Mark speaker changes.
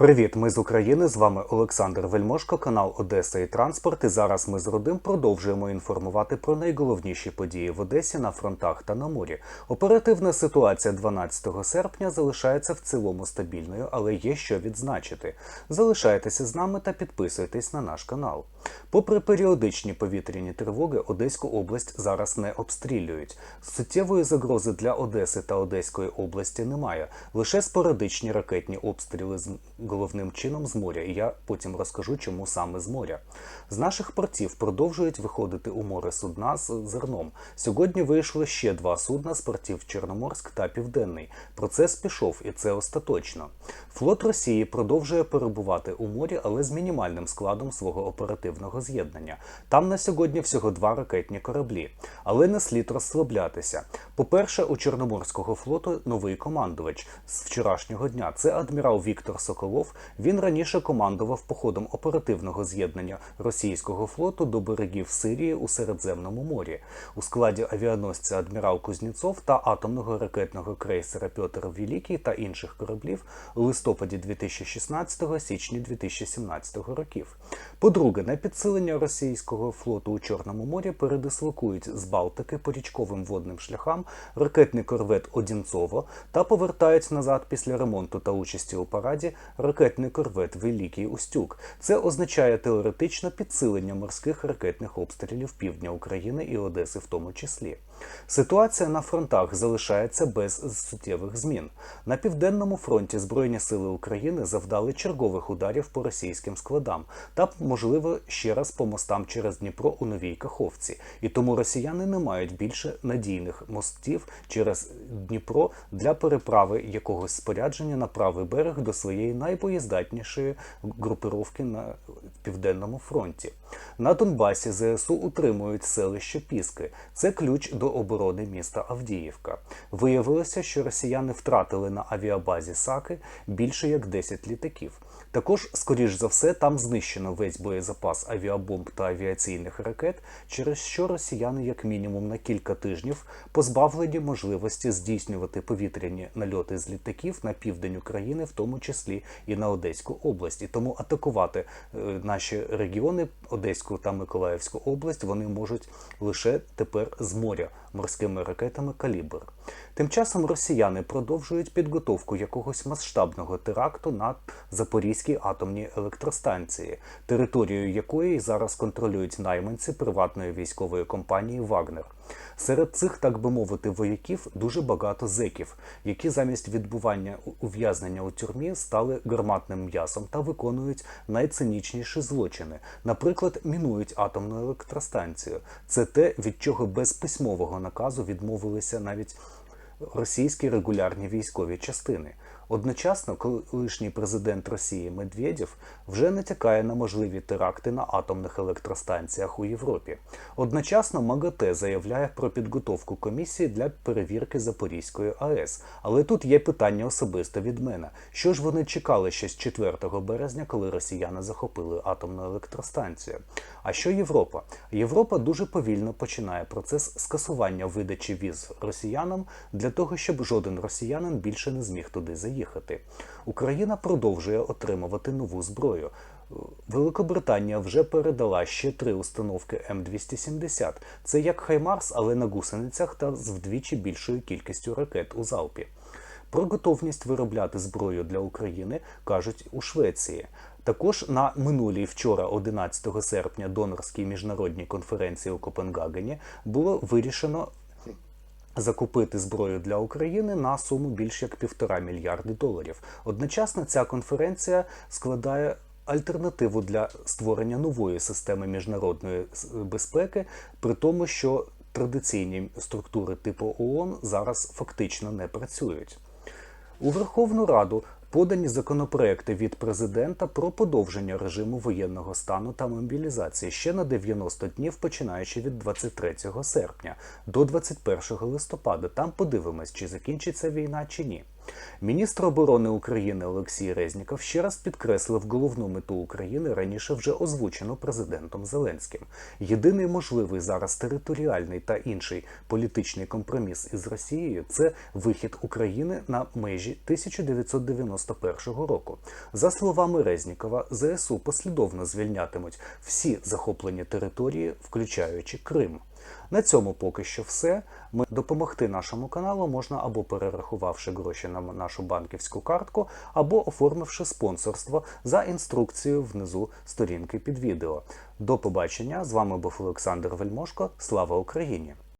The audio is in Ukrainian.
Speaker 1: Привіт, ми з України. З вами Олександр Вельмошко, канал Одеса і Транспорт. І зараз ми з родим продовжуємо інформувати про найголовніші події в Одесі на фронтах та на морі. Оперативна ситуація 12 серпня залишається в цілому стабільною, але є що відзначити. Залишайтеся з нами та підписуйтесь на наш канал. Попри періодичні повітряні тривоги, Одеську область зараз не обстрілюють. Суттєвої загрози для Одеси та Одеської області немає. Лише спорадичні ракетні обстріли з головним чином з моря. І я потім розкажу, чому саме з моря. З наших портів продовжують виходити у море судна з зерном. Сьогодні вийшли ще два судна з портів Чорноморськ та Південний. Процес пішов, і це остаточно. Флот Росії продовжує перебувати у морі, але з мінімальним складом свого оперативного з'єднання. Там на сьогодні всього два ракетні кораблі. Але не слід розслаблятися. По-перше, у Чорноморського флоту новий командувач з вчорашнього дня. Це адмірал Віктор Соколов. Він раніше командував походом оперативного з'єднання російського флоту до берегів Сирії у Середземному морі. У складі авіаносця адмірал Кузнєцов та атомного ракетного крейсера Пьотр Великий та інших кораблів у листопаді 2016 січні 2017 років. По-друге, на підсилення російського флоту у Чорному морі передислокують з Балтики по річковим водним шляхам ракетний корвет Одінцово та повертають назад після ремонту та участі у параді ракетний корвет Великий Устюк. Це означає теоретично підсилення морських ракетних обстрілів півдня України і Одеси в тому числі. Ситуація на фронтах залишається без суттєвих змін. На південному фронті Збройні сили України завдали чергових ударів по російським складам та, можливо, ще раз по мостам через Дніпро у Новій Каховці. І тому росіяни не мають більше надійних мостів через Дніпро для переправи якогось спорядження на правий берег до своєї найбоєздатнішої групировки на південному фронті. На Донбасі ЗСУ утримують селище Піски. Це ключ до оборони міста Авдіївка. Виявилося, що росіяни втратили на авіабазі Саки більше як 10 літаків. Також, скоріш за все, там знищено весь боєзапас авіабомб та авіаційних ракет, через що росіяни, як мінімум, на кілька тижнів позбавлені можливості здійснювати повітряні нальоти з літаків на південь України, в тому числі і на Одеську область. І тому атакувати е, наші регіони, Одеську та Миколаївську область, вони можуть лише тепер з моря морськими ракетами калібр. Тим часом росіяни продовжують підготовку якогось масштабного теракту на Запорізькій атомній електростанції, територію якої зараз контролюють найманці приватної військової компанії Вагнер. Серед цих, так би мовити, вояків дуже багато зеків, які замість відбування ув'язнення у тюрмі стали гарматним м'ясом та виконують найцинічніші злочини. Наприклад, мінують атомну електростанцію. Це те, від чого без письмового наказу відмовилися навіть російські регулярні військові частини. Одночасно, колишній президент Росії Медведєв вже натякає на можливі теракти на атомних електростанціях у Європі. Одночасно МАГАТЕ заявляє про підготовку комісії для перевірки Запорізької АЕС. Але тут є питання особисто від мене: що ж вони чекали ще з 4 березня, коли росіяни захопили атомну електростанцію? А що Європа? Європа дуже повільно починає процес скасування видачі віз росіянам для того, щоб жоден росіянин більше не зміг туди заїхати їхати. Україна продовжує отримувати нову зброю. Великобританія вже передала ще три установки М270. Це як Хаймарс, але на гусеницях та з вдвічі більшою кількістю ракет у залпі. Про готовність виробляти зброю для України кажуть у Швеції. Також на минулій вчора, 11 серпня, донорській міжнародній конференції у Копенгагені було вирішено закупити зброю для України на суму більш як півтора мільярди доларів. Одночасно ця конференція складає. Альтернативу для створення нової системи міжнародної безпеки, при тому, що традиційні структури типу ООН зараз фактично не працюють. У Верховну Раду подані законопроекти від президента про подовження режиму воєнного стану та мобілізації ще на 90 днів, починаючи від 23 серпня до 21 листопада. Там подивимось, чи закінчиться війна чи ні. Міністр оборони України Олексій Резніков ще раз підкреслив головну мету України раніше вже озвучену президентом Зеленським. Єдиний можливий зараз територіальний та інший політичний компроміс із Росією це вихід України на межі 1991 року. За словами Резнікова, ЗСУ послідовно звільнятимуть всі захоплені території, включаючи Крим. На цьому поки що все. Ми допомогти нашому каналу можна або перерахувавши гроші на нашу банківську картку, або оформивши спонсорство за інструкцією внизу сторінки під відео. До побачення з вами був Олександр Вельмошко. Слава Україні!